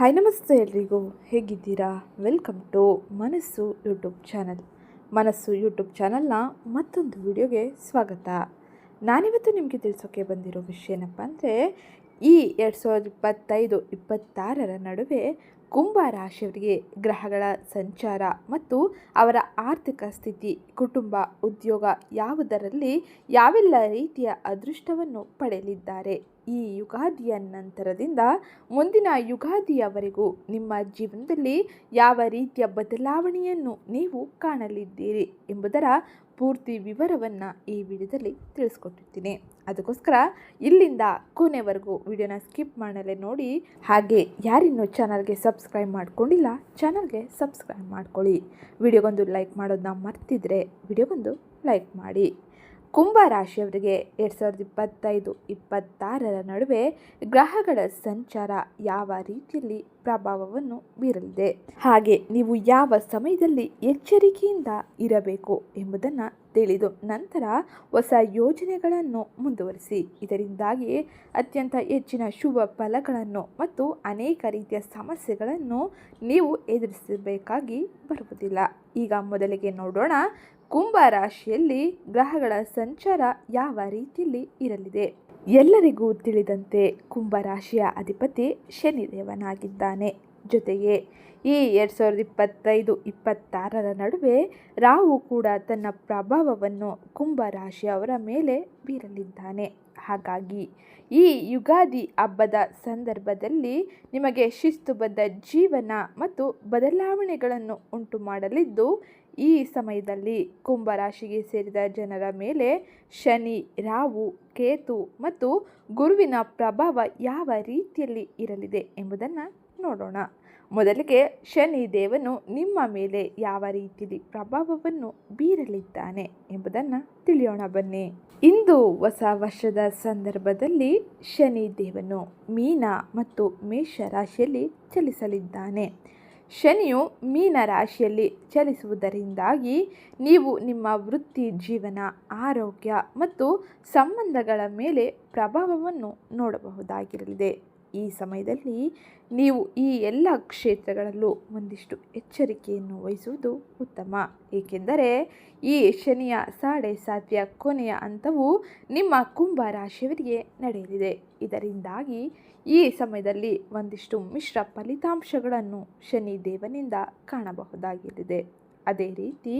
Hi ನಮಸ್ತೆ ಎಲ್ರಿಗೂ. ಹೇಗಿದ್ದೀರಾ? Welcome to Manasu YouTube channel Manasu YouTube ಚಾನಲ್ನ ಮತ್ತೊಂದು ವಿಡಿಯೋಗೆ ಸ್ವಾಗತ. ನಾನಿವತ್ತು ನಿಮಗೆ ತಿಳಿಸೋಕೆ ಬಂದಿರೋ ವಿಷಯ ಏನಪ್ಪ ಅಂದರೆ, ಈ ಎರಡು ಸಾವಿರದ ಇಪ್ಪತ್ತೈದು, ಇಪ್ಪತ್ತಾರರ ನಡುವೆ ಕುಂಭ ರಾಶಿಯವರಿಗೆ ಗ್ರಹಗಳ ಸಂಚಾರ ಮತ್ತು ಅವರ ಆರ್ಥಿಕ ಸ್ಥಿತಿ, ಕುಟುಂಬ, ಉದ್ಯೋಗ ಯಾವುದರಲ್ಲಿ ಯಾವೆಲ್ಲ ರೀತಿಯ ಅದೃಷ್ಟವನ್ನು ಪಡೆಯಲಿದ್ದಾರೆ? ಈ ಯುಗಾದಿಯ ನಂತರದಿಂದ ಮುಂದಿನ ಯುಗಾದಿಯವರೆಗೂ ನಿಮ್ಮ ಜೀವನದಲ್ಲಿ ಯಾವ ರೀತಿಯ ಬದಲಾವಣೆಯನ್ನು ನೀವು ಕಾಣಲಿದ್ದೀರಿ ಎಂಬುದರ ಪೂರ್ತಿ ವಿವರವನ್ನು ಈ ವಿಡಿಯೋದಲ್ಲಿ ತಿಳಿಸ್ಕೊಟ್ಟಿರ್ತೀನಿ. ಅದಕ್ಕೋಸ್ಕರ ಇಲ್ಲಿಂದ ಕೊನೆವರೆಗೂ ವಿಡಿಯೋನ ಸ್ಕಿಪ್ ಮಾಡಲೇ ನೋಡಿ, ಹಾಗೆ ಯಾರಿನ್ನೂ ಚಾನಲ್ಗೆ ಸಬ್ಸ್ಕ್ರೈಬ್ ಮಾಡ್ಕೊಂಡಿಲ್ಲ, ಚಾನಲ್ಗೆ ಸಬ್ಸ್ಕ್ರೈಬ್ ಮಾಡ್ಕೊಳ್ಳಿ. ವಿಡಿಯೋಗೊಂದು ಲೈಕ್ ಮಾಡೋದನ್ನ ಮರ್ತಿದ್ರೆ ವಿಡಿಯೋಗೊಂದು ಲೈಕ್ ಮಾಡಿ. ಕುಂಭ ರಾಶಿಯವರಿಗೆ ಎರಡು ಸಾವಿರದ ಇಪ್ಪತ್ತೈದು, ಇಪ್ಪತ್ತಾರರ ನಡುವೆ ಗ್ರಹಗಳ ಸಂಚಾರ ಯಾವ ರೀತಿಯಲ್ಲಿ ಪ್ರಭಾವವನ್ನು ಬೀರಲಿದೆ? ಹಾಗೆ ನೀವು ಯಾವ ಸಮಯದಲ್ಲಿ ಎಚ್ಚರಿಕೆಯಿಂದ ಇರಬೇಕು ಎಂಬುದನ್ನು ತಿಳಿದು ನಂತರ ಹೊಸ ಯೋಜನೆಗಳನ್ನು ಮುಂದುವರಿಸಿ. ಇದರಿಂದಾಗಿ ಅತ್ಯಂತ ಹೆಚ್ಚಿನ ಶುಭ ಫಲಗಳನ್ನು ಮತ್ತು ಅನೇಕ ರೀತಿಯ ಸಮಸ್ಯೆಗಳನ್ನು ನೀವು ಎದುರಿಸಬೇಕಾಗಿ ಬರುವುದಿಲ್ಲ. ಈಗ ಮೊದಲಿಗೆ ನೋಡೋಣ ಕುಂಭ ರಾಶಿಯಲ್ಲಿ ಗ್ರಹಗಳ ಸಂಚಾರ ಯಾವ ರೀತಿಯಲ್ಲಿ ಇರಲಿದೆ? ಎಲ್ಲರಿಗೂ ತಿಳಿದಂತೆ ಕುಂಭ ರಾಶಿಯ ಅಧಿಪತಿ ಶನಿದೇವನಾಗಿದ್ದಾನೆ. ಜೊತೆಗೆ ಈ ಎರಡು ಸಾವಿರದ ಇಪ್ಪತ್ತೈದು, ಇಪ್ಪತ್ತಾರರ ನಡುವೆ ರಾಹು ಕೂಡ ತನ್ನ ಪ್ರಭಾವವನ್ನು ಕುಂಭ ರಾಶಿಯವರ ಮೇಲೆ ಬೀರಲಿದ್ದಾನೆ. ಹಾಗಾಗಿ ಈ ಯುಗಾದಿ ಹಬ್ಬದ ಸಂದರ್ಭದಲ್ಲಿ ನಿಮಗೆ ಶಿಸ್ತುಬದ್ಧ ಜೀವನ ಮತ್ತು ಬದಲಾವಣೆಗಳನ್ನು ಉಂಟು ಮಾಡಲಿದ್ದು ಈ ಸಮಯದಲ್ಲಿ ಕುಂಭರಾಶಿಗೆ ಸೇರಿದ ಜನರ ಮೇಲೆ ಶನಿ ರಾವು ಕೇತು ಮತ್ತು ಗುರುವಿನ ಪ್ರಭಾವ ಯಾವ ರೀತಿಯಲ್ಲಿ ಇರಲಿದೆ ಎಂಬುದನ್ನು ನೋಡೋಣ. ಮೊದಲಿಗೆ ಶನಿ ದೇವನು ನಿಮ್ಮ ಮೇಲೆ ಯಾವ ರೀತಿಯಲ್ಲಿ ಪ್ರಭಾವವನ್ನು ಬೀರಲಿದ್ದಾನೆ ಎಂಬುದನ್ನು ತಿಳಿಯೋಣ ಬನ್ನಿ. ಇಂದು ಹೊಸ ವರ್ಷದ ಸಂದರ್ಭದಲ್ಲಿ ಶನಿ ದೇವನು ಮೀನ ಮತ್ತು ಮೇಷ ರಾಶಿಯಲ್ಲಿ ಚಲಿಸಲಿದ್ದಾನೆ. ಶನಿಯು ಮೀನ ರಾಶಿಯಲ್ಲಿ ಚಲಿಸುವುದರಿಂದಾಗಿ ನೀವು ನಿಮ್ಮ ವೃತ್ತಿ ಜೀವನ, ಆರೋಗ್ಯ ಮತ್ತು ಸಂಬಂಧಗಳ ಮೇಲೆ ಪ್ರಭಾವವನ್ನು ನೋಡಬಹುದಾಗಿರಲಿದೆ. ಈ ಸಮಯದಲ್ಲಿ ನೀವು ಈ ಎಲ್ಲ ಕ್ಷೇತ್ರಗಳಲ್ಲೂ ಒಂದಿಷ್ಟು ಎಚ್ಚರಿಕೆಯನ್ನು ವಹಿಸುವುದು ಉತ್ತಮ. ಏಕೆಂದರೆ ಈ ಶನಿಯ ಸಾಡೆ ಸಾತ್ಯ ಕೊನೆಯ ಹಂತವು ನಿಮ್ಮ ಕುಂಭ ರಾಶಿಯವರಿಗೆ ನಡೆಯಲಿದೆ. ಇದರಿಂದಾಗಿ ಈ ಸಮಯದಲ್ಲಿ ಒಂದಿಷ್ಟು ಮಿಶ್ರ ಫಲಿತಾಂಶಗಳನ್ನು ಶನಿ ದೇವನಿಂದ ಕಾಣಬಹುದಾಗಿದೆ ಅದೇ ರೀತಿ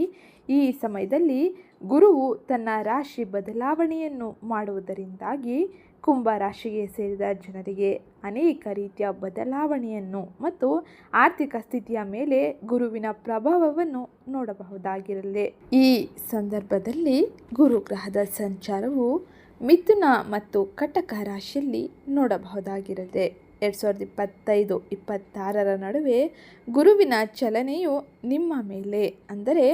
ಈ ಸಮಯದಲ್ಲಿ ಗುರುವು ತನ್ನ ರಾಶಿ ಬದಲಾವಣೆಯನ್ನು ಮಾಡುವುದರಿಂದಾಗಿ ಕುಂಭ ರಾಶಿಗೆ ಸೇರಿದ ಜನರಿಗೆ ಅನೇಕ ರೀತಿಯ ಬದಲಾವಣೆಯನ್ನು ಮತ್ತು ಆರ್ಥಿಕ ಸ್ಥಿತಿಯ ಮೇಲೆ ಗುರುವಿನ ಪ್ರಭಾವವನ್ನು ನೋಡಬಹುದಾಗಿರಲಿ. ಈ ಸಂದರ್ಭದಲ್ಲಿ ಗುರುಗ್ರಹದ ಸಂಚಾರವು ಮಿಥುನ ಮತ್ತು ಕಟಕ ರಾಶಿಯಲ್ಲಿ ನೋಡಬಹುದಾಗಿರುತ್ತೆ ಎರಡು ಸಾವಿರದ ಇಪ್ಪತ್ತೈದು, ಇಪ್ಪತ್ತಾರರ ನಡುವೆ ಗುರುವಿನ ಚಲನೆಯು ನಿಮ್ಮ ಮೇಲೆ, ಅಂದರೆ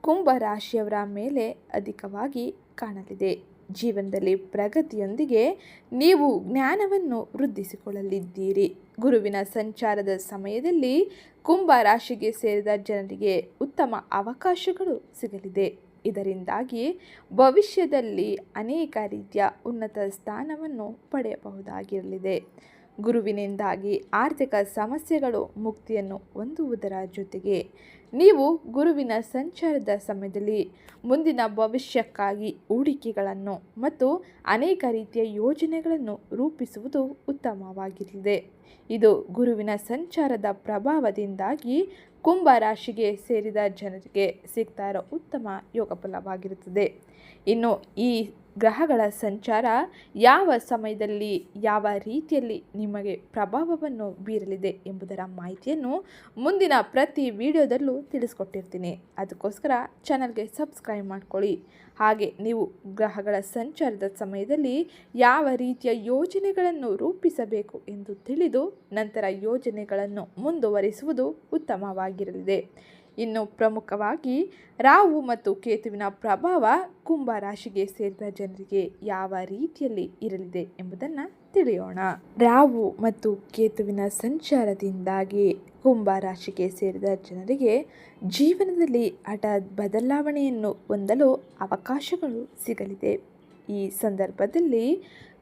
ಕುಂಭ ರಾಶಿಯವರ ಮೇಲೆ ಅಧಿಕವಾಗಿ ಕಾಣಲಿದೆ. ಜೀವನದಲ್ಲಿ ಪ್ರಗತಿಯೊಂದಿಗೆ ನೀವು ಜ್ಞಾನವನ್ನು ವೃದ್ಧಿಸಿಕೊಳ್ಳಲಿದ್ದೀರಿ. ಗುರುವಿನ ಸಂಚಾರದ ಸಮಯದಲ್ಲಿ ಕುಂಭ ರಾಶಿಗೆ ಸೇರಿದ ಜನರಿಗೆ ಉತ್ತಮ ಅವಕಾಶಗಳು ಸಿಗಲಿದೆ. ಇದರಿಂದಾಗಿ ಭವಿಷ್ಯದಲ್ಲಿ ಅನೇಕ ರೀತಿಯ ಉನ್ನತ ಸ್ಥಾನವನ್ನು ಪಡೆಯಬಹುದಾಗಿರಲಿದೆ. ಗುರುವಿನಿಂದಾಗಿ ಆರ್ಥಿಕ ಸಮಸ್ಯೆಗಳು ಮುಕ್ತಿಯನ್ನು ಹೊಂದುವುದರ ಜೊತೆಗೆ ನೀವು ಗುರುವಿನ ಸಂಚಾರದ ಸಮಯದಲ್ಲಿ ಮುಂದಿನ ಭವಿಷ್ಯಕ್ಕಾಗಿ ಹೂಡಿಕೆಗಳನ್ನು ಮತ್ತು ಅನೇಕ ರೀತಿಯ ಯೋಜನೆಗಳನ್ನು ರೂಪಿಸುವುದು ಉತ್ತಮವಾಗಿರಲಿದೆ. ಇದು ಗುರುವಿನ ಸಂಚಾರದ ಪ್ರಭಾವದಿಂದಾಗಿ ಕುಂಭ ರಾಶಿಗೆ ಸೇರಿದ ಜನರಿಗೆ ಸಿಗ್ತಾ ಇರೋ ಉತ್ತಮ ಯೋಗ ಫಲವಾಗಿರುತ್ತದೆ. ಇನ್ನು ಈ ಗ್ರಹಗಳ ಸಂಚಾರ ಯಾವ ಸಮಯದಲ್ಲಿ, ಯಾವ ರೀತಿಯಲ್ಲಿ ನಿಮಗೆ ಪ್ರಭಾವವನ್ನು ಬೀರಲಿದೆ ಎಂಬುದರ ಮಾಹಿತಿಯನ್ನು ಮುಂದಿನ ಪ್ರತಿ ವಿಡಿಯೋದಲ್ಲೂ ತಿಳಿಸ್ಕೊಟ್ಟಿರ್ತೀನಿ. ಅದಕ್ಕೋಸ್ಕರ ಚಾನಲ್ಗೆ ಸಬ್ಸ್ಕ್ರೈಬ್ ಮಾಡ್ಕೊಳ್ಳಿ. ಹಾಗೆ ನೀವು ಗ್ರಹಗಳ ಸಂಚಾರದ ಸಮಯದಲ್ಲಿ ಯಾವ ರೀತಿಯ ಯೋಜನೆಗಳನ್ನು ರೂಪಿಸಬೇಕು ಎಂದು ತಿಳಿದು ನಂತರ ಯೋಜನೆಗಳನ್ನು ಮುಂದುವರಿಸುವುದು ಉತ್ತಮವಾಗಿರಲಿದೆ. ಇನ್ನು ಪ್ರಮುಖವಾಗಿ ರಾಹು ಮತ್ತು ಕೇತುವಿನ ಪ್ರಭಾವ ಕುಂಭ ರಾಶಿಗೆ ಸೇರಿದ ಜನರಿಗೆ ಯಾವ ರೀತಿಯಲ್ಲಿ ಇರಲಿದೆ ಎಂಬುದನ್ನು ತಿಳಿಯೋಣ. ರಾಹು ಮತ್ತು ಕೇತುವಿನ ಸಂಚಾರದಿಂದಾಗಿ ಕುಂಭ ರಾಶಿಗೆ ಸೇರಿದ ಜನರಿಗೆ ಜೀವನದಲ್ಲಿ ಹಠಾತ್ ಬದಲಾವಣೆಯನ್ನು ಹೊಂದಲು ಅವಕಾಶಗಳು ಸಿಗಲಿದೆ. ಈ ಸಂದರ್ಭದಲ್ಲಿ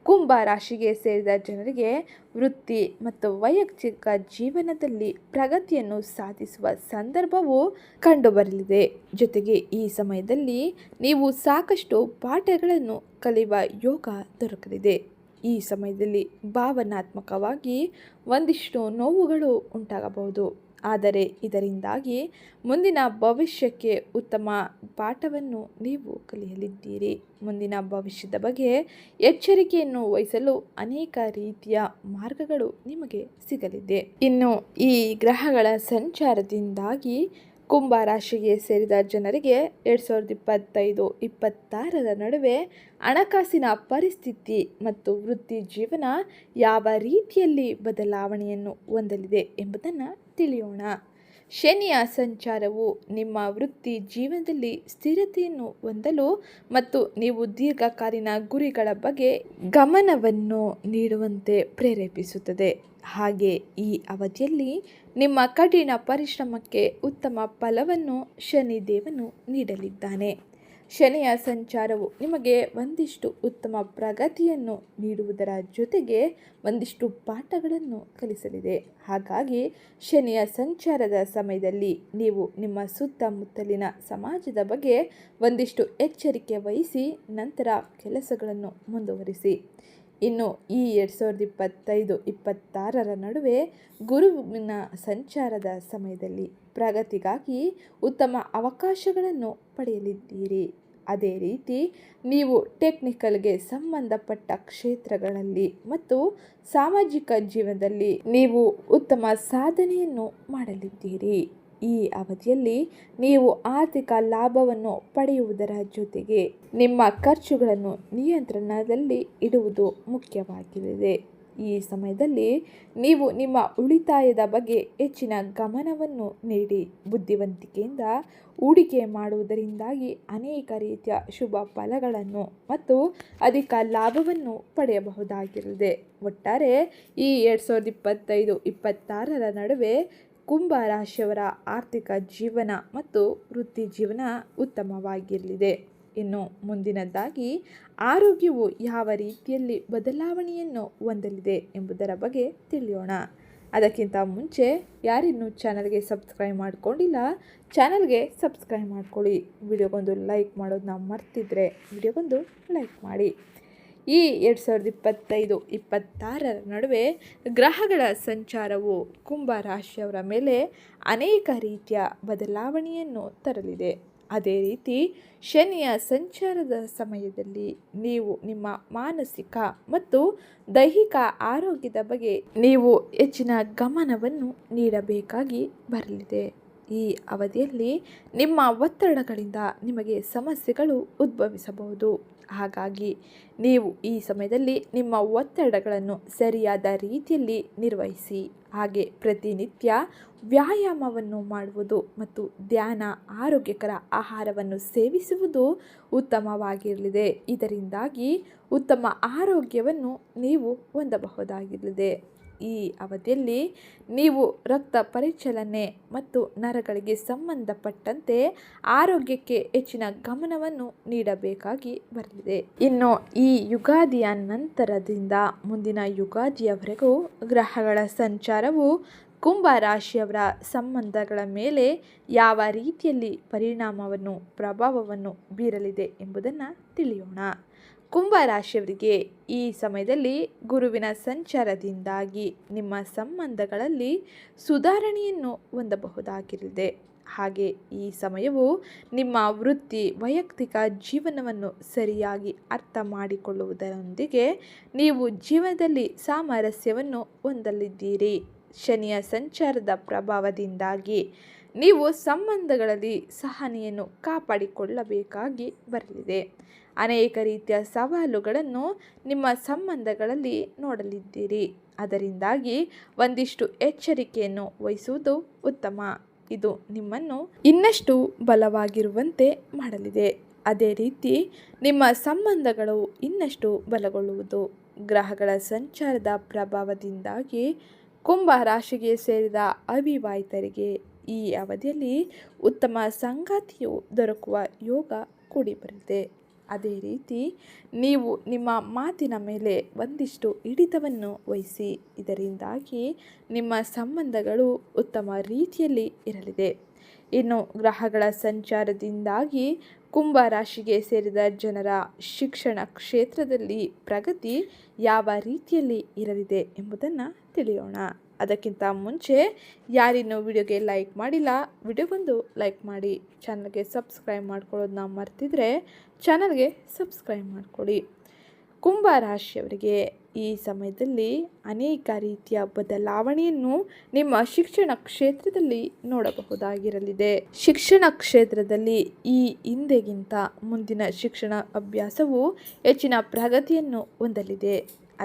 ಕುಂಭ ರಾಶಿಗೆ ಸೇರಿದ ಜನರಿಗೆ ವೃತ್ತಿ ಮತ್ತು ವೈಯಕ್ತಿಕ ಜೀವನದಲ್ಲಿ ಪ್ರಗತಿಯನ್ನು ಸಾಧಿಸುವ ಸಂದರ್ಭವು ಕಂಡುಬರಲಿದೆ. ಜೊತೆಗೆ ಈ ಸಮಯದಲ್ಲಿ ನೀವು ಸಾಕಷ್ಟು ಪಾಠಗಳನ್ನು ಕಲಿಯುವ ಯೋಗ ದೊರಕಲಿದೆ. ಈ ಸಮಯದಲ್ಲಿ ಭಾವನಾತ್ಮಕವಾಗಿ ಒಂದಿಷ್ಟು ನೋವುಗಳು ಉಂಟಾಗಬಹುದು. ಆದರೆ ಇದರಿಂದಾಗಿ ಮುಂದಿನ ಭವಿಷ್ಯಕ್ಕೆ ಉತ್ತಮ ಪಾಠವನ್ನು ನೀವು ಕಲಿಯಲಿದ್ದೀರಿ. ಮುಂದಿನ ಭವಿಷ್ಯದ ಬಗ್ಗೆ ಎಚ್ಚರಿಕೆಯನ್ನು ವಹಿಸಲು ಅನೇಕ ರೀತಿಯ ಮಾರ್ಗಗಳು ನಿಮಗೆ ಸಿಗಲಿದೆ. ಇನ್ನು ಈ ಗ್ರಹಗಳ ಸಂಚಾರದಿಂದಾಗಿ ಕುಂಭ ರಾಶಿಗೆ ಸೇರಿದ ಜನರಿಗೆ ಎರಡು ಸಾವಿರದ ಇಪ್ಪತ್ತೈದು, ಇಪ್ಪತ್ತಾರರ ನಡುವೆ ಹಣಕಾಸಿನ ಪರಿಸ್ಥಿತಿ ಮತ್ತು ವೃತ್ತಿ ಜೀವನ ಯಾವ ರೀತಿಯಲ್ಲಿ ಬದಲಾವಣೆಯನ್ನು ಹೊಂದಲಿದೆ ಎಂಬುದನ್ನು ತಿಳಿಯೋಣ. ಶನಿಯ ಸಂಚಾರವು ನಿಮ್ಮ ವೃತ್ತಿ ಜೀವನದಲ್ಲಿ ಸ್ಥಿರತೆಯನ್ನು ಹೊಂದಲು ಮತ್ತು ನೀವು ದೀರ್ಘಕಾಲೀನ ಗುರಿಗಳ ಬಗ್ಗೆ ಗಮನವನ್ನು ನೀಡುವಂತೆ ಪ್ರೇರೇಪಿಸುತ್ತದೆ. ಹಾಗೆ ಈ ಅವಧಿಯಲ್ಲಿ ನಿಮ್ಮ ಕಠಿಣ ಪರಿಶ್ರಮಕ್ಕೆ ಉತ್ತಮ ಫಲವನ್ನು ಶನಿದೇವನು ನೀಡಲಿದ್ದಾನೆ. ಶನಿಯ ಸಂಚಾರವು ನಿಮಗೆ ಒಂದಿಷ್ಟು ಉತ್ತಮ ಪ್ರಗತಿಯನ್ನು ನೀಡುವುದರ ಜೊತೆಗೆ ಒಂದಿಷ್ಟು ಪಾಠಗಳನ್ನು ಕಲಿಸಲಿದೆ. ಹಾಗಾಗಿ ಶನಿಯ ಸಂಚಾರದ ಸಮಯದಲ್ಲಿ ನೀವು ನಿಮ್ಮ ಸುತ್ತಮುತ್ತಲಿನ ಸಮಾಜದ ಬಗ್ಗೆ ಒಂದಿಷ್ಟು ಎಚ್ಚರಿಕೆ ವಹಿಸಿ, ನಂತರ ಕೆಲಸಗಳನ್ನು ಮುಂದುವರಿಸಿ. ಇನ್ನು ಈ ಎರಡು ಸಾವಿರದ ಇಪ್ಪತ್ತೈದು, ಇಪ್ಪತ್ತಾರರ ನಡುವೆ ಗುರುವಿನ ಸಂಚಾರದ ಸಮಯದಲ್ಲಿ ಪ್ರಗತಿಗಾಗಿ ಉತ್ತಮ ಅವಕಾಶಗಳನ್ನು ಪಡೆಯಲಿದ್ದೀರಿ. ಅದೇ ರೀತಿ ನೀವು ಟೆಕ್ನಿಕಲ್ಗೆ ಸಂಬಂಧಪಟ್ಟ ಕ್ಷೇತ್ರಗಳಲ್ಲಿ ಮತ್ತು ಸಾಮಾಜಿಕ ಜೀವನದಲ್ಲಿ ನೀವು ಉತ್ತಮ ಸಾಧನೆಯನ್ನು ಮಾಡಲಿದ್ದೀರಿ. ಈ ಅವಧಿಯಲ್ಲಿ ನೀವು ಆರ್ಥಿಕ ಲಾಭವನ್ನು ಪಡೆಯುವುದರ ಜೊತೆಗೆ ನಿಮ್ಮ ಖರ್ಚುಗಳನ್ನು ನಿಯಂತ್ರಣದಲ್ಲಿ ಇಡುವುದು ಮುಖ್ಯವಾಗಿದೆ. ಈ ಸಮಯದಲ್ಲಿ ನೀವು ನಿಮ್ಮ ಉಳಿತಾಯದ ಬಗ್ಗೆ ಹೆಚ್ಚಿನ ಗಮನವನ್ನು ನೀಡಿ. ಬುದ್ಧಿವಂತಿಕೆಯಿಂದ ಹೂಡಿಕೆ ಮಾಡುವುದರಿಂದಾಗಿ ಅನೇಕ ರೀತಿಯ ಶುಭ ಫಲಗಳನ್ನು ಮತ್ತು ಅಧಿಕ ಲಾಭವನ್ನು ಪಡೆಯಬಹುದಾಗಿರುತ್ತದೆ ಒಟ್ಟಾರೆ ಈ ಎರಡು ಸಾವಿರದ ಇಪ್ಪತ್ತೈದು, ಇಪ್ಪತ್ತಾರರ ನಡುವೆ ಕುಂಭ ರಾಶಿಯವರ ಆರ್ಥಿಕ ಜೀವನ ಮತ್ತು ವೃತ್ತಿ ಜೀವನ ಉತ್ತಮವಾಗಿರಲಿದೆ. ಇನ್ನು ಮುಂದಿನದ್ದಾಗಿ ಆರೋಗ್ಯವು ಯಾವ ರೀತಿಯಲ್ಲಿ ಬದಲಾವಣೆಯನ್ನು ಹೊಂದಲಿದೆ ಎಂಬುದರ ಬಗ್ಗೆ ತಿಳಿಯೋಣ. ಅದಕ್ಕಿಂತ ಮುಂಚೆ, ಯಾರಿನ್ನೂ ಚಾನಲ್ಗೆ ಸಬ್ಸ್ಕ್ರೈಬ್ ಮಾಡಿಕೊಂಡಿಲ್ಲ, ಚಾನಲ್ಗೆ ಸಬ್ಸ್ಕ್ರೈಬ್ ಮಾಡ್ಕೊಳ್ಳಿ. ವಿಡಿಯೋಗೊಂದು ಲೈಕ್ ಮಾಡೋದನ್ನ ಮರ್ತಿದ್ರೆ ವಿಡಿಯೋಗೊಂದು ಲೈಕ್ ಮಾಡಿ. ಈ ಎರಡು ಸಾವಿರದ ಇಪ್ಪತ್ತೈದು, ಇಪ್ಪತ್ತಾರರ ನಡುವೆ ಗ್ರಹಗಳ ಸಂಚಾರವು ಕುಂಭ ರಾಶಿಯವರ ಮೇಲೆ ಅನೇಕ ರೀತಿಯ ಬದಲಾವಣೆಯನ್ನು ತರಲಿದೆ. ಅದೇ ರೀತಿ ಶನಿಯ ಸಂಚಾರದ ಸಮಯದಲ್ಲಿ ನೀವು ನಿಮ್ಮ ಮಾನಸಿಕ ಮತ್ತು ದೈಹಿಕ ಆರೋಗ್ಯದ ಬಗ್ಗೆ ನೀವು ಹೆಚ್ಚಿನ ಗಮನವನ್ನು ನೀಡಬೇಕಾಗಿ ಬರಲಿದೆ. ಈ ಅವಧಿಯಲ್ಲಿ ನಿಮ್ಮ ಒತ್ತಡಗಳಿಂದ ನಿಮಗೆ ಸಮಸ್ಯೆಗಳು ಉದ್ಭವಿಸಬಹುದು. ಹಾಗಾಗಿ ನೀವು ಈ ಸಮಯದಲ್ಲಿ ನಿಮ್ಮ ಒತ್ತಡಗಳನ್ನು ಸರಿಯಾದ ರೀತಿಯಲ್ಲಿ ನಿರ್ವಹಿಸಿ. ಹಾಗೆ ಪ್ರತಿನಿತ್ಯ ವ್ಯಾಯಾಮವನ್ನು ಮಾಡುವುದು ಮತ್ತು ಧ್ಯಾನ, ಆರೋಗ್ಯಕರ ಆಹಾರವನ್ನು ಸೇವಿಸುವುದು ಉತ್ತಮವಾಗಿರಲಿದೆ. ಇದರಿಂದಾಗಿ ಉತ್ತಮ ಆರೋಗ್ಯವನ್ನು ನೀವು ಹೊಂದಬಹುದಾಗಿರಲಿದೆ. ಈ ಅವಧಿಯಲ್ಲಿ ನೀವು ರಕ್ತ ಪರಿಚಲನೆ ಮತ್ತು ನರಗಳಿಗೆ ಸಂಬಂಧಪಟ್ಟಂತೆ ಆರೋಗ್ಯಕ್ಕೆ ಹೆಚ್ಚಿನ ಗಮನವನ್ನು ನೀಡಬೇಕಾಗಿ ಬರಲಿದೆ. ಇನ್ನು ಈ ಯುಗಾದಿಯ ನಂತರದಿಂದ ಮುಂದಿನ ಯುಗಾದಿಯವರೆಗೂ ಗ್ರಹಗಳ ಸಂಚಾರವು ಕುಂಭ ರಾಶಿಯವರ ಸಂಬಂಧಗಳ ಮೇಲೆ ಯಾವ ರೀತಿಯಲ್ಲಿ ಪರಿಣಾಮವನ್ನು, ಪ್ರಭಾವವನ್ನು ಬೀರಲಿದೆ ಎಂಬುದನ್ನು ತಿಳಿಯೋಣ. ಕುಂಭ ರಾಶಿಯವರಿಗೆ ಈ ಸಮಯದಲ್ಲಿ ಗುರುವಿನ ಸಂಚಾರದಿಂದಾಗಿ ನಿಮ್ಮ ಸಂಬಂಧಗಳಲ್ಲಿ ಸುಧಾರಣೆಯನ್ನು ಹೊಂದಬಹುದಾಗಿರಲಿದೆ. ಹಾಗೆ ಈ ಸಮಯವು ನಿಮ್ಮ ವೃತ್ತಿ, ವೈಯಕ್ತಿಕ ಜೀವನವನ್ನು ಸರಿಯಾಗಿ ಅರ್ಥ ಮಾಡಿಕೊಳ್ಳುವುದರೊಂದಿಗೆ ನೀವು ಜೀವನದಲ್ಲಿ ಸಾಮರಸ್ಯವನ್ನು ಹೊಂದಲಿದ್ದೀರಿ. ಶನಿಯ ಸಂಚಾರದ ಪ್ರಭಾವದಿಂದಾಗಿ ನೀವು ಸಂಬಂಧಗಳಲ್ಲಿ ಸಹನೆಯನ್ನು ಕಾಪಾಡಿಕೊಳ್ಳಬೇಕಾಗಿ ಬರಲಿದೆ. ಅನೇಕ ರೀತಿಯ ಸವಾಲುಗಳನ್ನು ನಿಮ್ಮ ಸಂಬಂಧಗಳಲ್ಲಿ ನೋಡಲಿದ್ದೀರಿ. ಅದರಿಂದಾಗಿ ಒಂದಿಷ್ಟು ಎಚ್ಚರಿಕೆಯನ್ನು ವಹಿಸುವುದು ಉತ್ತಮ. ಇದು ನಿಮ್ಮನ್ನು ಇನ್ನಷ್ಟು ಬಲವಾಗಿರುವಂತೆ ಮಾಡಲಿದೆ. ಅದೇ ರೀತಿ ನಿಮ್ಮ ಸಂಬಂಧಗಳು ಇನ್ನಷ್ಟು ಬಲಗೊಳ್ಳುವುದು. ಗ್ರಹಗಳ ಸಂಚಾರದ ಪ್ರಭಾವದಿಂದಾಗಿ ಕುಂಭ ರಾಶಿಗೆ ಸೇರಿದ ಅವಿವಾಹಿತರಿಗೆ ಈ ಅವಧಿಯಲ್ಲಿ ಉತ್ತಮ ಸಂಗಾತಿಯು ದೊರಕುವ ಯೋಗ ಕೂಡಿ ಬರುತ್ತೆ ಅದೇ ರೀತಿ ನೀವು ನಿಮ್ಮ ಮಾತಿನ ಮೇಲೆ ಒಂದಿಷ್ಟು ಹಿಡಿತವನ್ನು ವಹಿಸಿ, ಇದರಿಂದಾಗಿ ನಿಮ್ಮ ಸಂಬಂಧಗಳು ಉತ್ತಮ ರೀತಿಯಲ್ಲಿ ಇರಲಿದೆ. ಇನ್ನು ಗ್ರಹಗಳ ಸಂಚಾರದಿಂದಾಗಿ ಕುಂಭ ರಾಶಿಗೆ ಸೇರಿದ ಜನರ ಶಿಕ್ಷಣ ಕ್ಷೇತ್ರದಲ್ಲಿ ಪ್ರಗತಿ ಯಾವ ರೀತಿಯಲ್ಲಿ ಇರಲಿದೆ ಎಂಬುದನ್ನು ತಿಳಿಯೋಣ. ಅದಕ್ಕಿಂತ ಮುಂಚೆ ಯಾರಿನ್ನೂ ವಿಡಿಯೋಗೆ ಲೈಕ್ ಮಾಡಿಲ್ಲ ವಿಡಿಯೋಗೊಂದು ಲೈಕ್ ಮಾಡಿ, ಚಾನಲ್ಗೆ ಸಬ್ಸ್ಕ್ರೈಬ್ ಮಾಡ್ಕೊಳ್ಳೋದನ್ನ ಮರ್ತಿದ್ರೆ ಚಾನಲ್ಗೆ ಸಬ್ಸ್ಕ್ರೈಬ್ ಮಾಡಿಕೊಡಿ. ಕುಂಭ ರಾಶಿಯವರಿಗೆ ಈ ಸಮಯದಲ್ಲಿ ಅನೇಕ ರೀತಿಯ ಬದಲಾವಣೆಯನ್ನು ನಿಮ್ಮ ಶಿಕ್ಷಣ ಕ್ಷೇತ್ರದಲ್ಲಿ ನೋಡಬಹುದಾಗಿರಲಿದೆ. ಶಿಕ್ಷಣ ಕ್ಷೇತ್ರದಲ್ಲಿ ಈ ಹಿಂದೆಗಿಂತ ಮುಂದಿನ ಶಿಕ್ಷಣ ಅಭ್ಯಾಸವು ಹೆಚ್ಚಿನ ಪ್ರಗತಿಯನ್ನು ಹೊಂದಲಿದೆ.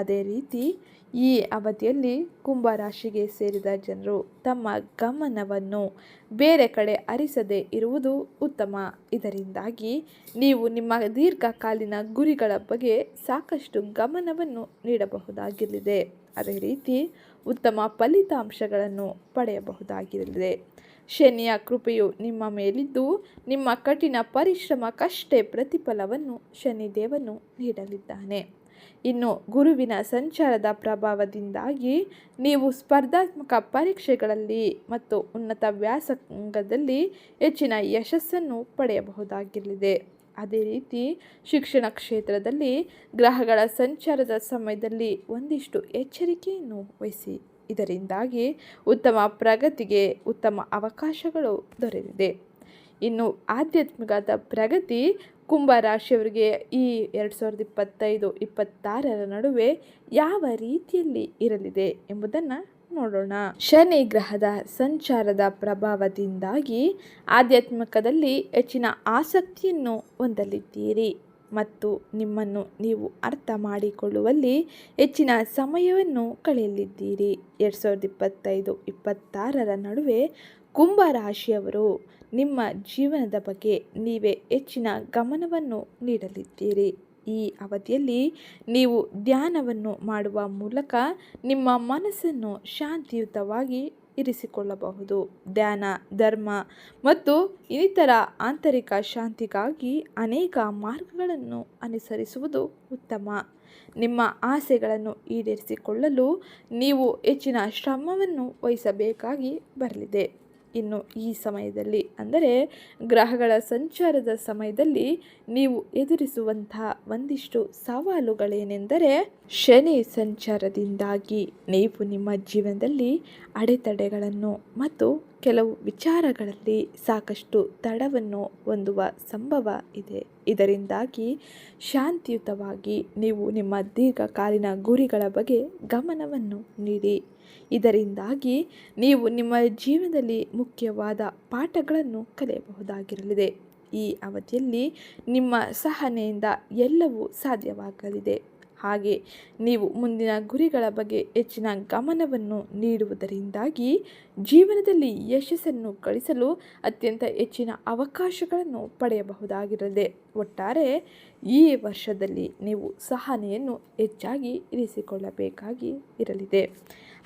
ಅದೇ ರೀತಿ ಈ ಅವಧಿಯಲ್ಲಿ ಕುಂಭ ರಾಶಿಗೆ ಸೇರಿದ ಜನರು ತಮ್ಮ ಗಮನವನ್ನು ಬೇರೆ ಕಡೆ ಅರಿಸದೆ ಇರುವುದು ಉತ್ತಮ. ಇದರಿಂದಾಗಿ ನೀವು ನಿಮ್ಮ ದೀರ್ಘಕಾಲೀನ ಗುರಿಗಳ ಬಗ್ಗೆ ಸಾಕಷ್ಟು ಗಮನವನ್ನು ನೀಡಬಹುದಾಗಿರಲಿದೆ. ಅದೇ ರೀತಿ ಉತ್ತಮ ಫಲಿತಾಂಶಗಳನ್ನು ಪಡೆಯಬಹುದಾಗಿರಲಿದೆ. ಶನಿಯ ಕೃಪೆಯು ನಿಮ್ಮ ಮೇಲಿದ್ದು ನಿಮ್ಮ ಕಠಿಣ ಪರಿಶ್ರಮಕ್ಕಷ್ಟೇ ಪ್ರತಿಫಲವನ್ನು ಶನಿದೇವನು ನೀಡಲಿದ್ದಾನೆ. ಇನ್ನು ಗುರುವಿನ ಸಂಚಾರದ ಪ್ರಭಾವದಿಂದಾಗಿ ನೀವು ಸ್ಪರ್ಧಾತ್ಮಕ ಪರೀಕ್ಷೆಗಳಲ್ಲಿ ಮತ್ತು ಉನ್ನತ ವ್ಯಾಸಂಗದಲ್ಲಿ ಹೆಚ್ಚಿನ ಯಶಸ್ಸನ್ನು ಪಡೆಯಬಹುದಾಗಿರಲಿದೆ. ಅದೇ ರೀತಿ ಶಿಕ್ಷಣ ಕ್ಷೇತ್ರದಲ್ಲಿ ಗ್ರಹಗಳ ಸಂಚಾರದ ಸಮಯದಲ್ಲಿ ಒಂದಿಷ್ಟು ಎಚ್ಚರಿಕೆಯನ್ನು ವಹಿಸಿ. ಇದರಿಂದಾಗಿ ಉತ್ತಮ ಪ್ರಗತಿಗೆ ಉತ್ತಮ ಅವಕಾಶಗಳು ದೊರೆತಿದೆ. ಇನ್ನು ಆಧ್ಯಾತ್ಮಿಕದ ಪ್ರಗತಿ ಕುಂಭ ರಾಶಿಯವರಿಗೆ ಈ ಎರಡು ಸಾವಿರದ ಇಪ್ಪತ್ತೈದು, ಇಪ್ಪತ್ತಾರರ ನಡುವೆ ಯಾವ ರೀತಿಯಲ್ಲಿ ಇರಲಿದೆ ಎಂಬುದನ್ನು ನೋಡೋಣ. ಶನಿ ಗ್ರಹದ ಸಂಚಾರದ ಪ್ರಭಾವದಿಂದಾಗಿ ಆಧ್ಯಾತ್ಮಿಕದಲ್ಲಿ ಹೆಚ್ಚಿನ ಆಸಕ್ತಿಯನ್ನು ಹೊಂದಲಿದ್ದೀರಿ ಮತ್ತು ನಿಮ್ಮನ್ನು ನೀವು ಅರ್ಥ ಮಾಡಿಕೊಳ್ಳುವಲ್ಲಿ ಹೆಚ್ಚಿನ ಸಮಯವನ್ನು ಕಳೆಯಲಿದ್ದೀರಿ. ಎರಡು ಸಾವಿರದ ಇಪ್ಪತ್ತೈದು, ಇಪ್ಪತ್ತಾರರ ನಡುವೆ ಕುಂಭ ರಾಶಿಯವರು ನಿಮ್ಮ ಜೀವನದ ಬಗ್ಗೆ ನೀವೇ ಹೆಚ್ಚಿನ ಗಮನವನ್ನು ನೀಡಲಿದ್ದೀರಿ. ಈ ಅವಧಿಯಲ್ಲಿ ನೀವು ಧ್ಯಾನವನ್ನು ಮಾಡುವ ಮೂಲಕ ನಿಮ್ಮ ಮನಸ್ಸನ್ನು ಶಾಂತಿಯುತವಾಗಿ ಇರಿಸಿಕೊಳ್ಳಬಹುದು. ಧ್ಯಾನ, ಧರ್ಮ ಮತ್ತು ಇನ್ನಿತರ ಆಂತರಿಕ ಶಾಂತಿಗಾಗಿ ಅನೇಕ ಮಾರ್ಗಗಳನ್ನು ಅನುಸರಿಸುವುದು ಉತ್ತಮ. ನಿಮ್ಮ ಆಸೆಗಳನ್ನು ಈಡೇರಿಸಿಕೊಳ್ಳಲು ನೀವು ಹೆಚ್ಚಿನ ಶ್ರಮವನ್ನು ವಹಿಸಬೇಕಾಗಿ ಬರಲಿದೆ. ಇನ್ನು ಈ ಸಮಯದಲ್ಲಿ ಅಂದರೆ ಗ್ರಹಗಳ ಸಂಚಾರದ ಸಮಯದಲ್ಲಿ ನೀವು ಎದುರಿಸುವಂತಹ ಒಂದಿಷ್ಟು ಸವಾಲುಗಳೇನೆಂದರೆ ಶನಿ ಸಂಚಾರದಿಂದಾಗಿ ನೀವು ನಿಮ್ಮ ಜೀವನದಲ್ಲಿ ಅಡೆತಡೆಗಳನ್ನು ಮತ್ತು ಕೆಲವು ವಿಚಾರಗಳಲ್ಲಿ ಸಾಕಷ್ಟು ತಡವನ್ನು ಹೊಂದುವ ಸಂಭವ ಇದೆ. ಇದರಿಂದಾಗಿ ಶಾಂತಿಯುತವಾಗಿ ನೀವು ನಿಮ್ಮ ದೀರ್ಘಕಾಲೀನ ಗುರಿಗಳ ಬಗ್ಗೆ ಗಮನವನ್ನು ನೀಡಿ. ಇದರಿಂದಾಗಿ ನೀವು ನಿಮ್ಮ ಜೀವನದಲ್ಲಿ ಮುಖ್ಯವಾದ ಪಾಠಗಳನ್ನು ಕಲಿಯಬಹುದಾಗಿರಲಿದೆ. ಈ ಅವಧಿಯಲ್ಲಿ ನಿಮ್ಮ ಸಹನೆಯಿಂದ ಎಲ್ಲವೂ ಸಾಧ್ಯವಾಗಲಿದೆ. ಹಾಗೆ ನೀವು ಮುಂದಿನ ಗುರಿಗಳ ಬಗ್ಗೆ ಹೆಚ್ಚಿನ ಗಮನವನ್ನು ನೀಡುವುದರಿಂದಾಗಿ ಜೀವನದಲ್ಲಿ ಯಶಸ್ಸನ್ನು ಗಳಿಸಲು ಅತ್ಯಂತ ಹೆಚ್ಚಿನ ಅವಕಾಶಗಳನ್ನು ಪಡೆಯಬಹುದಾಗಿರಲಿದೆ. ಒಟ್ಟಾರೆ ಈ ವರ್ಷದಲ್ಲಿ ನೀವು ಸಹನೆಯನ್ನು ಹೆಚ್ಚಾಗಿ ಇರಿಸಿಕೊಳ್ಳಬೇಕಾಗಿ ಇರಲಿದೆ.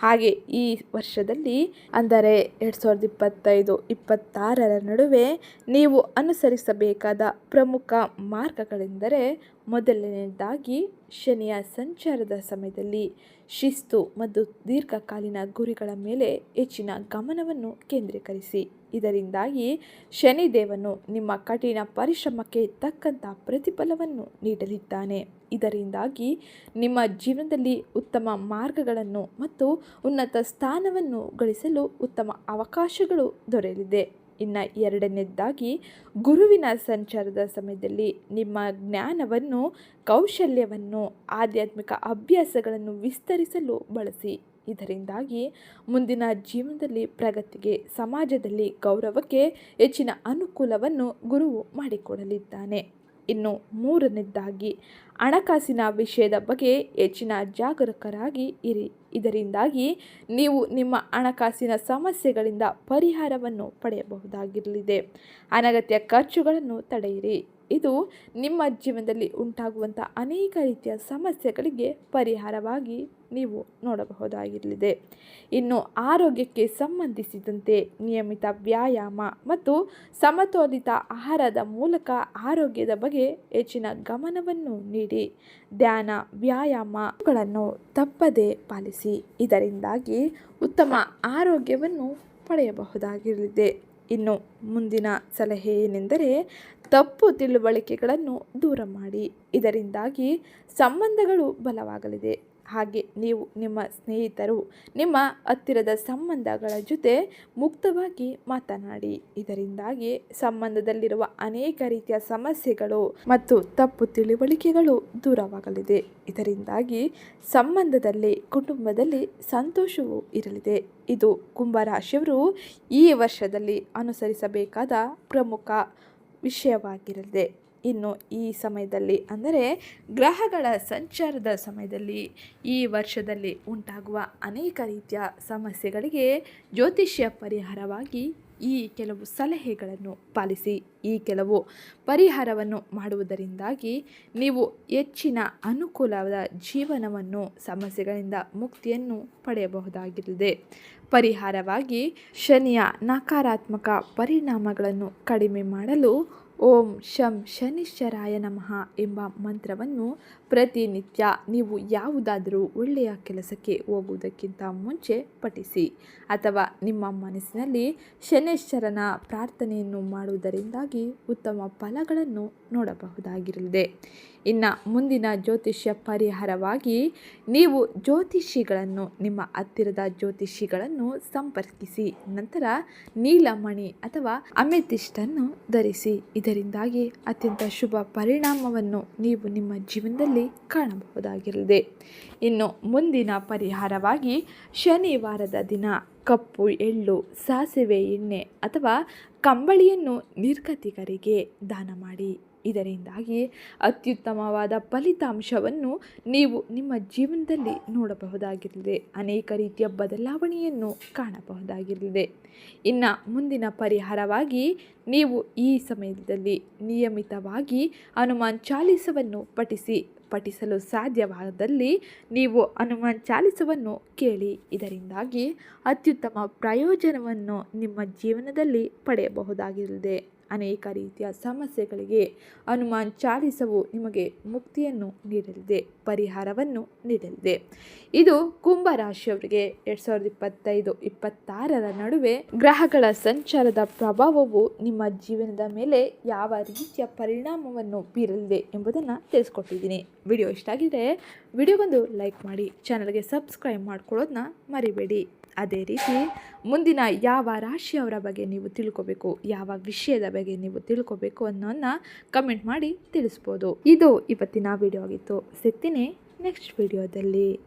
ಹಾಗೆ ಈ ವರ್ಷದಲ್ಲಿ ಅಂದರೆ ಎರಡು ಸಾವಿರದ ಇಪ್ಪತ್ತೈದು, ಇಪ್ಪತ್ತಾರರ ನಡುವೆ ನೀವು ಅನುಸರಿಸಬೇಕಾದ ಪ್ರಮುಖ ಮಾರ್ಗಗಳೆಂದರೆ ಮೊದಲನೆಯದಾಗಿ ಶನಿಯ ಸಂಚಾರದ ಸಮಯದಲ್ಲಿ ಶಿಸ್ತು ಮತ್ತು ದೀರ್ಘಕಾಲೀನ ಗುರಿಗಳ ಮೇಲೆ ಹೆಚ್ಚಿನ ಗಮನವನ್ನು ಕೇಂದ್ರೀಕರಿಸಿ. ಇದರಿಂದಾಗಿ ಶನಿದೇವನು ನಿಮ್ಮ ಕಠಿಣ ಪರಿಶ್ರಮಕ್ಕೆ ತಕ್ಕಂಥ ಪ್ರತಿಫಲವನ್ನು ನೀಡಲಿದ್ದಾನೆ. ಇದರಿಂದಾಗಿ ನಿಮ್ಮ ಜೀವನದಲ್ಲಿ ಉತ್ತಮ ಮಾರ್ಗಗಳನ್ನು ಮತ್ತು ಉನ್ನತ ಸ್ಥಾನವನ್ನು ಗಳಿಸಲು ಉತ್ತಮ ಅವಕಾಶಗಳು ದೊರೆಯಲಿದೆ. ಇನ್ನು ಎರಡನೇದಾಗಿ ಗುರುವಿನ ಸಂಚಾರದ ಸಮಯದಲ್ಲಿ ನಿಮ್ಮ ಜ್ಞಾನವನ್ನು, ಕೌಶಲ್ಯವನ್ನು, ಆಧ್ಯಾತ್ಮಿಕ ಅಭ್ಯಾಸಗಳನ್ನು ವಿಸ್ತರಿಸಲು ಬಳಸಿ. ಇದರಿಂದಾಗಿ ಮುಂದಿನ ಜೀವನದಲ್ಲಿ ಪ್ರಗತಿಗೆ, ಸಮಾಜದಲ್ಲಿ ಗೌರವಕ್ಕೆ ಹೆಚ್ಚಿನ ಅನುಕೂಲವನ್ನು ಗುರುವು ಮಾಡಿಕೊಡಲಿದ್ದಾನೆ. ಇನ್ನು ಮೂರನೇದಾಗಿ ಹಣಕಾಸಿನ ವಿಷಯದ ಬಗ್ಗೆ ಹೆಚ್ಚಿನ ಜಾಗರೂಕರಾಗಿ ಇರಿ. ಇದರಿಂದಾಗಿ ನೀವು ನಿಮ್ಮ ಹಣಕಾಸಿನ ಸಮಸ್ಯೆಗಳಿಂದ ಪರಿಹಾರವನ್ನು ಪಡೆಯಬಹುದಾಗಿರಲಿದೆ. ಅನಗತ್ಯ ಖರ್ಚುಗಳನ್ನು ತಡೆಯಿರಿ. ಇದು ನಿಮ್ಮ ಜೀವನದಲ್ಲಿ ಉಂಟಾಗುವಂಥ ಅನೇಕ ರೀತಿಯ ಸಮಸ್ಯೆಗಳಿಗೆ ಪರಿಹಾರವಾಗಿ ನೀವು ನೋಡಬಹುದಾಗಿರಲಿದೆ. ಇನ್ನು ಆರೋಗ್ಯಕ್ಕೆ ಸಂಬಂಧಿಸಿದಂತೆ ನಿಯಮಿತ ವ್ಯಾಯಾಮ ಮತ್ತು ಸಮತೋಲಿತ ಆಹಾರದ ಮೂಲಕ ಆರೋಗ್ಯದ ಬಗ್ಗೆ ಹೆಚ್ಚಿನ ಗಮನವನ್ನು ನೀಡಿ. ಧ್ಯಾನ ವ್ಯಾಯಾಮಗಳನ್ನು ತಪ್ಪದೇ ಪಾಲಿಸಿ. ಇದರಿಂದಾಗಿ ಉತ್ತಮ ಆರೋಗ್ಯವನ್ನು ಪಡೆಯಬಹುದಾಗಿರಲಿದೆ. ಇನ್ನು ಮುಂದಿನ ಸಲಹೆ ಏನೆಂದರೆ ತಪ್ಪು ತಿಳುವಳಿಕೆಗಳನ್ನು ದೂರ ಮಾಡಿ. ಇದರಿಂದಾಗಿ ಸಂಬಂಧಗಳು ಬಲವಾಗಲಿದೆ. ಹಾಗೆ ನೀವು ನಿಮ್ಮ ಸ್ನೇಹಿತರು ನಿಮ್ಮ ಹತ್ತಿರದ ಸಂಬಂಧಗಳ ಜೊತೆ ಮುಕ್ತವಾಗಿ ಮಾತನಾಡಿ. ಇದರಿಂದಾಗಿ ಸಂಬಂಧದಲ್ಲಿರುವ ಅನೇಕ ರೀತಿಯ ಸಮಸ್ಯೆಗಳು ಮತ್ತು ತಪ್ಪು ತಿಳುವಳಿಕೆಗಳು ದೂರವಾಗಲಿದೆ. ಇದರಿಂದಾಗಿ ಸಂಬಂಧದಲ್ಲಿ, ಕುಟುಂಬದಲ್ಲಿ ಸಂತೋಷವೂ ಇರಲಿದೆ. ಇದು ಕುಂಭರಾಶಿಯವರು ಈ ವರ್ಷದಲ್ಲಿ ಅನುಸರಿಸಬೇಕಾದ ಪ್ರಮುಖ ವಿಷಯವಾಗಿರಲಿದೆ. ಇನ್ನು ಈ ಸಮಯದಲ್ಲಿ, ಅಂದರೆ ಗ್ರಹಗಳ ಸಂಚಾರದ ಸಮಯದಲ್ಲಿ ಈ ವರ್ಷದಲ್ಲಿ ಉಂಟಾಗುವ ಅನೇಕ ರೀತಿಯ ಸಮಸ್ಯೆಗಳಿಗೆ ಜ್ಯೋತಿಷ್ಯ ಪರಿಹಾರವಾಗಿ ಈ ಕೆಲವು ಸಲಹೆಗಳನ್ನು ಪಾಲಿಸಿ, ಈ ಕೆಲವು ಪರಿಹಾರವನ್ನು ಮಾಡುವುದರಿಂದಾಗಿ ನೀವು ಹೆಚ್ಚಿನ ಅನುಕೂಲವಾದ ಜೀವನವನ್ನು, ಸಮಸ್ಯೆಗಳಿಂದ ಮುಕ್ತಿಯನ್ನು ಪಡೆಯಬಹುದಾಗಿದೆ ಪರಿಹಾರವಾಗಿ ಶನಿಯ ನಕಾರಾತ್ಮಕ ಪರಿಣಾಮಗಳನ್ನು ಕಡಿಮೆ ಮಾಡಲು ಓಂ ಶಂ ಶನಿಶ್ಚರಾಯ ನಮಃ ಎಂಬ ಮಂತ್ರವನ್ನು ಪ್ರತಿನಿತ್ಯ ನೀವು ಯಾವುದಾದರೂ ಒಳ್ಳೆಯ ಕೆಲಸಕ್ಕೆ ಹೋಗುವುದಕ್ಕಿಂತ ಮುಂಚೆ ಪಠಿಸಿ ಅಥವಾ ನಿಮ್ಮ ಮನಸ್ಸಿನಲ್ಲಿ ಶನೇಶ್ವರನ ಪ್ರಾರ್ಥನೆಯನ್ನು ಮಾಡುವುದರಿಂದಾಗಿ ಉತ್ತಮ ಫಲಗಳನ್ನು ನೋಡಬಹುದಾಗಿರಲಿದೆ. ಇನ್ನು ಮುಂದಿನ ಜ್ಯೋತಿಷ್ಯ ಪರಿಹಾರವಾಗಿ ನೀವು ಜ್ಯೋತಿಷಿಗಳನ್ನು, ನಿಮ್ಮ ಹತ್ತಿರದ ಜ್ಯೋತಿಷಿಗಳನ್ನು ಸಂಪರ್ಕಿಸಿ, ನಂತರ ನೀಲಮಣಿ ಅಥವಾ ಅಮೆತಿಷ್ಟನ್ನು ಧರಿಸಿ, ಇದರಿಂದಾಗಿ ಅತ್ಯಂತ ಶುಭ ಪರಿಣಾಮವನ್ನು ನೀವು ನಿಮ್ಮ ಜೀವನದಲ್ಲಿ ಕಾಣಬಹುದಾಗಿರಲಿದೆ. ಇನ್ನು ಮುಂದಿನ ಪರಿಹಾರವಾಗಿ ಶನಿವಾರದ ದಿನ ಕಪ್ಪು ಎಳ್ಳು ಸಾಸಿವೆ ಎಣ್ಣೆ ಅಥವಾ ಕಂಬಳಿಯನ್ನು ನಿರ್ಗತಿಕರಿಗೆ ದಾನ ಮಾಡಿ. ಇದರಿಂದಾಗಿ ಅತ್ಯುತ್ತಮವಾದ ಫಲಿತಾಂಶವನ್ನು ನೀವು ನಿಮ್ಮ ಜೀವನದಲ್ಲಿ ನೋಡಬಹುದಾಗಿರಲಿದೆ. ಅನೇಕ ರೀತಿಯ ಬದಲಾವಣೆಯನ್ನು ಕಾಣಬಹುದಾಗಿರಲಿದೆ. ಇನ್ನು ಮುಂದಿನ ಪರಿಹಾರವಾಗಿ ನೀವು ಈ ಸಮಯದಲ್ಲಿ ನಿಯಮಿತವಾಗಿ ಹನುಮಾನ್ ಚಾಲೀಸವನ್ನು ಪಠಿಸಿ, ಪಠಿಸಲು ಸಾಧ್ಯವಾದಲ್ಲಿ ನೀವು ಹನುಮಾನ್ ಚಾಲಿಸವನ್ನು ಕೇಳಿ ಇದರಿಂದಾಗಿ ಅತ್ಯುತ್ತಮ ಪ್ರಯೋಜನವನ್ನು ನಿಮ್ಮ ಜೀವನದಲ್ಲಿ ಪಡೆಯಬಹುದಾಗಿರಲಿದೆ ಅನೇಕ ರೀತಿಯ ಸಮಸ್ಯೆಗಳಿಗೆ ಹನುಮಾನ್ ಚಾಲಿಸವು ನಿಮಗೆ ಮುಕ್ತಿಯನ್ನು ನೀಡಲಿದೆ, ಪರಿಹಾರವನ್ನು ನೀಡಲಿದೆ. ಇದು ಕುಂಭ ರಾಶಿಯವರಿಗೆ ಎರಡು ಸಾವಿರದ ಇಪ್ಪತ್ತೈದು, ಇಪ್ಪತ್ತಾರರ ನಡುವೆ ಗ್ರಹಗಳ ಸಂಚಾರದ ಪ್ರಭಾವವು ನಿಮ್ಮ ಜೀವನದ ಮೇಲೆ ಯಾವ ರೀತಿಯ ಪರಿಣಾಮವನ್ನು ಬೀರಲಿದೆ ಎಂಬುದನ್ನು ತಿಳಿಸ್ಕೊಟ್ಟಿದ್ದೀನಿ. ವಿಡಿಯೋ ಇಷ್ಟ ಆಗಿದ್ರೆ ವಿಡಿಯೋಗೊಂದು ಲೈಕ್ ಮಾಡಿ, ಚಾನಲ್ಗೆ ಸಬ್ಸ್ಕ್ರೈಬ್ ಮಾಡ್ಕೊಳ್ಳೋದನ್ನ ಮರಿಬೇಡಿ. ಅದೇ ರೀತಿ ಮುಂದಿನ ಯಾವ ರಾಶಿಯವರ ಬಗ್ಗೆ ನೀವು ತಿಳ್ಕೊಬೇಕು, ಯಾವ ವಿಷಯದ ಬಗ್ಗೆ ನೀವು ತಿಳ್ಕೊಬೇಕು ಅನ್ನೋನ್ನ ಕಮೆಂಟ್ ಮಾಡಿ ತಿಳಿಸ್ಬೋದು. ಇದು ಇವತ್ತಿನ ವಿಡಿಯೋ ಆಗಿತ್ತು. ಸಿಗ್ತೀನಿ ನೆಕ್ಸ್ಟ್ ವಿಡಿಯೋದಲ್ಲಿ